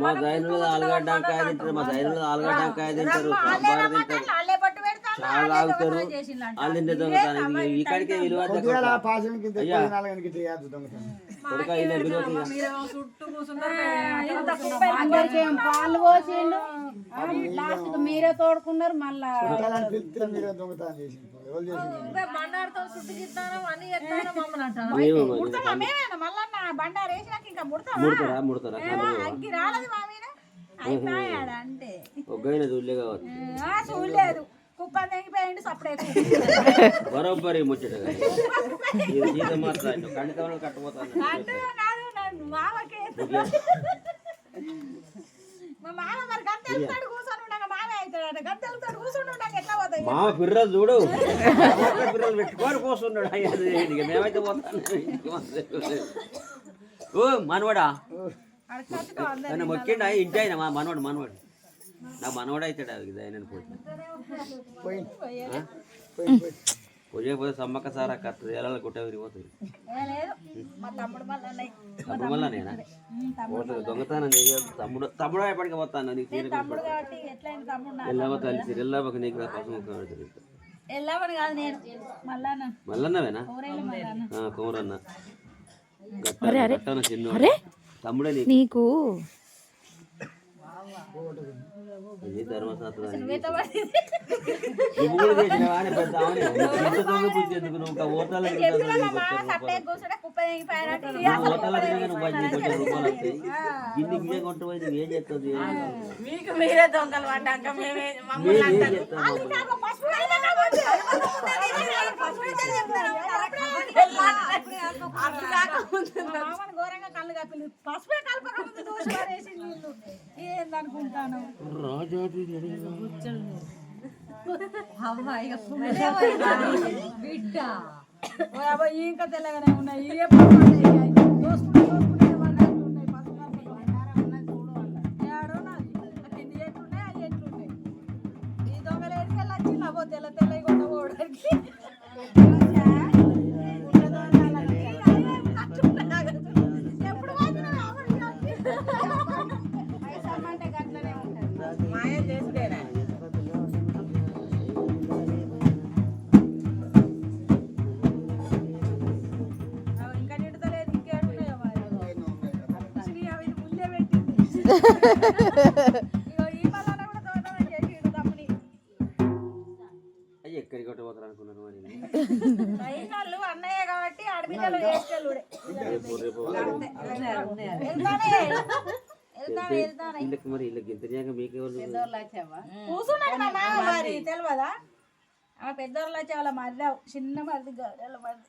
మా దైనంలో ఆలుగడ్డ కాయ తింటారు మా దైనంలో ఆలుగడ్డ కాయ తింటారు సాంబార్ తింటారు చాలా తాగుతారు వాళ్ళు దొంగతాను. విలువ పాలు పోసిండు. లాస్ట్ మీరే తోడుకున్నారు మళ్ళా ముడతారా ముడతారా? అంటే ఒగ్గైన చూడలే కావచ్చు. ఆ, చూడలేదు. తెగిపోయింది సప్పుడే బరోబ్బరి జీత కండితవన కట్టబోతాను మామకే మా మామ మరి గంటెలుతాడు కూర్చొని ఉండగా మామే అవుతాడు గంటెలుతాడు కూర్చొని ఉండగా ఎట్లా పోతాయి? మామ పిర్రలు చూడు. పిర్రలు పెట్టుకొని పోస్తున్నాడు అయ్యా మేమైతే పోతాను. ఓ మనవడా? మొక్కిండా? ఇంటి ఆయన మా మనవాడు మనవాడు. నా మనవాడు అవుతాడు అది ఆయన పోయి పోయి. ఆ? పోయి పోయి. పోయకపోతే సమ్మక్క సారా కత్తది ఎలా గుట్ట విరిగిపోతుంది ఏ లేదు. మా తమ్ముడు వల్ల నేనా పోతుంది దొంగతనం చేయొద్దు తమ్ముడు తమ్ముడు ఎప్పటికీ పోతాను నీకు తీరు తమ్ముడు కాబట్టి ఎట్లయిన తమ్ముడు నాకు మళ్ళా మల్లన్నవేనా? కుమరన్న. చిన్న తమ్ముడే నీకు ఇది ధర్మశాస్త్రం నువ్వు కూడా చేసినావా అని పెద్ద ఆమెనే. నువ్వు. ఇంత దొంగ బుద్ధి ఎందుకు నువ్వు ఒక ఓటాల సట్టే కూర్చుంటే కుప్ప తెగిపోయినట్టు ఓటాల నువ్వు పది కొంచెం రూపాయలు వస్తాయి గిన్ని గిన్నె కొంట పోయి నువ్వు ఏం చేస్తుంది మీకు మీరే దొంగలు పడ్డాక మేమే మేము ఏం చేస్తాము పసుపు రాజాది ఇంకా తెల్లగానే ఉన్నాయి. ఏ. ఏడో నాది. కింది అవి. ఈ దొంగలు ఏడుకెళ్ళి వచ్చి నవ్వు తెల్ల ఎక్కడికి కొట్టి పోతారు అనుకున్నారు మరి? అన్నయ్య కాబట్టి వెళ్తానే వీళ్ళకి మరి వీళ్ళకి ఇంత చేయక మీకెవరు మరి తెలియదా ఆ పెద్దోళ్ళు వచ్చే వాళ్ళ మరిది చిన్న మరిది గౌరవ మరిది.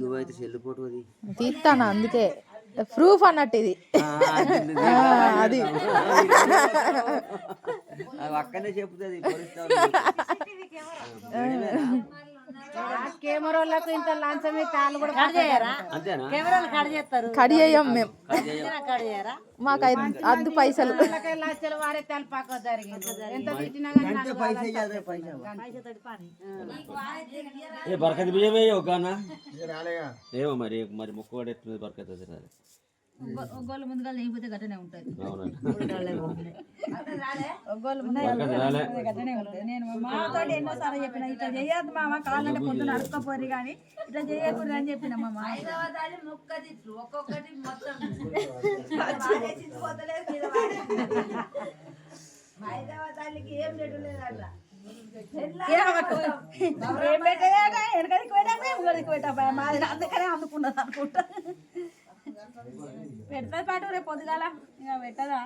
నువ్వైతే చెల్లిపోటు అది తీస్తాను? అందుకే. ప్రూఫ్ అన్నట్టు ఇది. అది అక్కడనే చెప్తుంది కెమెరాలకు ఇంత లంచం ఇస్తే వాళ్ళు కూడా కడచేయరా అంతేనా కడి అయ్యాం మేము. మాకు ఐదు అద్దు పైసలు. లక్షలు వారే తెలపాక జరిగింది. ఎంత తిట్టినా ఏ బరకతి బియ్యమే ఒక ఏమో మరి మరి ముక్కువాడు ఎట్లుంది బరకతి అది రాదు ఒగ్గోళ్ళు ముందుగా లేకపోతే గట్టనే ఉంటుంది గట్టనే నేను ఎన్నోసార్లు చెప్పిన ఇట్లా చేయొద్దు మామ కావాలంటే పొద్దున అడుక్కపోర్రి కానీ ఇట్లా చేయకూడదు అని చెప్పిన మామ. ఏం పెట్టా మాది అందుకనే అందుకున్నది అనుకుంటా. పొద్దుగాల ఇక పెట్టదా?